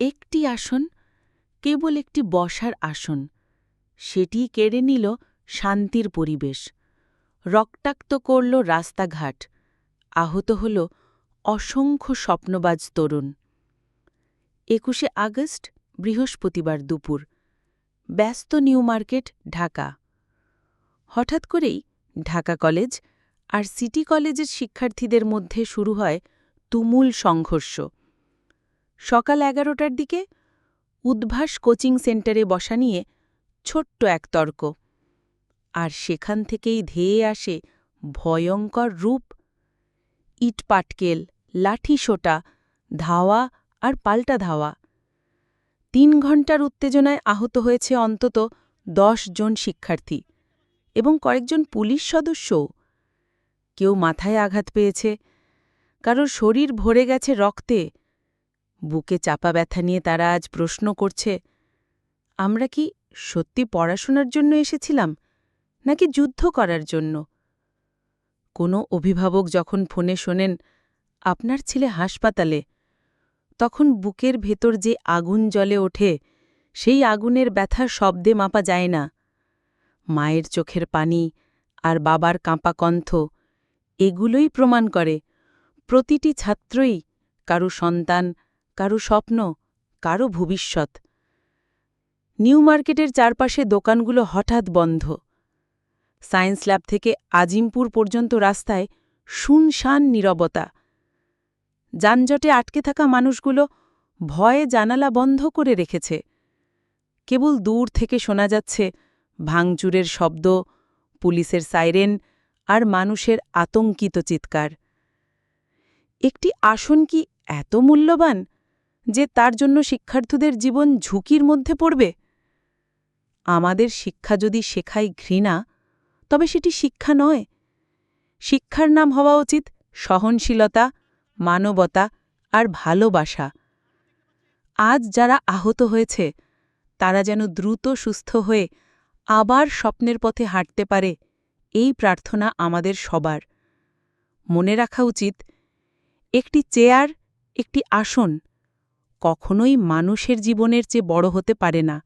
একটি আসন, কেবল একটি বসার আসন। সেটি কেড়ে নিল শান্তির পরিবেশ। রক্তাক্ত করল রাস্তাঘাট। আহত হল অসংখ্য স্বপ্নবাজ তরুণ। একুশে আগস্ট, বৃহস্পতিবার দুপুর। ব্যস্ত নিউ মার্কেট, ঢাকা। হঠাৎ করেই ঢাকা কলেজ আর সিটি কলেজের শিক্ষার্থীদের মধ্যে শুরু হয় তুমুল সংঘর্ষ। সকাল এগারোটার দিকে উদ্ভাস কোচিং সেন্টারে বসা নিয়ে ছোট্ট এক তর্ক। আর সেখান থেকেই ধেয়ে আসে ভয়ঙ্কর রূপ। ইটপাটকেল লাঠি সোটা, ধাওয়া আর পাল্টা ধাওয়া। তিন ঘণ্টার উত্তেজনায় আহত হয়েছে অন্তত দশ জন শিক্ষার্থী এবং কয়েকজন পুলিশ সদস্যও। কেউ মাথায় আঘাত পেয়েছে, কারোর শরীর ভরে গেছে রক্তে। বুকে চাপা ব্যথা নিয়ে তারা আজ প্রশ্ন করছে, আমরা কি সত্যি পড়াশোনার জন্য এসেছিলাম, নাকি যুদ্ধ করার জন্য? কোনো অভিভাবক যখন ফোনে শোনেন, আপনার ছেলে হাসপাতালে, তখন বুকের ভেতর যে আগুন জ্বলে ওঠে, সেই আগুনের ব্যথা শব্দে মাপা যায় না। মায়ের চোখের পানি আর বাবার কাঁপা কণ্ঠ, এগুলোই প্রমাণ করে, প্রতিটি ছাত্রই কারও সন্তান কারও স্বপ্ন, কারও ভবিষ্যৎ। নিউ মার্কেটের চারপাশে দোকানগুলো হঠাৎ বন্ধ। সায়েন্স ল্যাব থেকে আজিমপুর পর্যন্ত রাস্তায় শুনশান নীরবতা। যানজটে আটকে থাকা মানুষগুলো ভয়ে জানালা বন্ধ করে রেখেছে। কেবল দূর থেকে শোনা যাচ্ছে ভাঙচুরের শব্দ, পুলিশের সাইরেন আর মানুষের আতঙ্কিত চিৎকার। একটি আসন কি এত মূল্যবান? যে তার জন্য শিক্ষার্থীদের জীবন ঝুঁকির মধ্যে পড়বে? আমাদের শিক্ষা যদি শেখায় ঘৃণা, তবে সেটি শিক্ষা নয়। শিক্ষার নাম হওয়া উচিত সহনশীলতা, মানবতা আর ভালোবাসা। আজ যারা আহত হয়েছে, তারা যেন দ্রুত সুস্থ হয়ে আবার স্বপ্নের পথে হাঁটতে পারে, এই প্রার্থনা আমাদের সবার। মনে রাখা উচিত, একটি চেয়ার, একটি আসন কখনোই মানুষের জীবনের চেয়ে বড় হতে পারে না।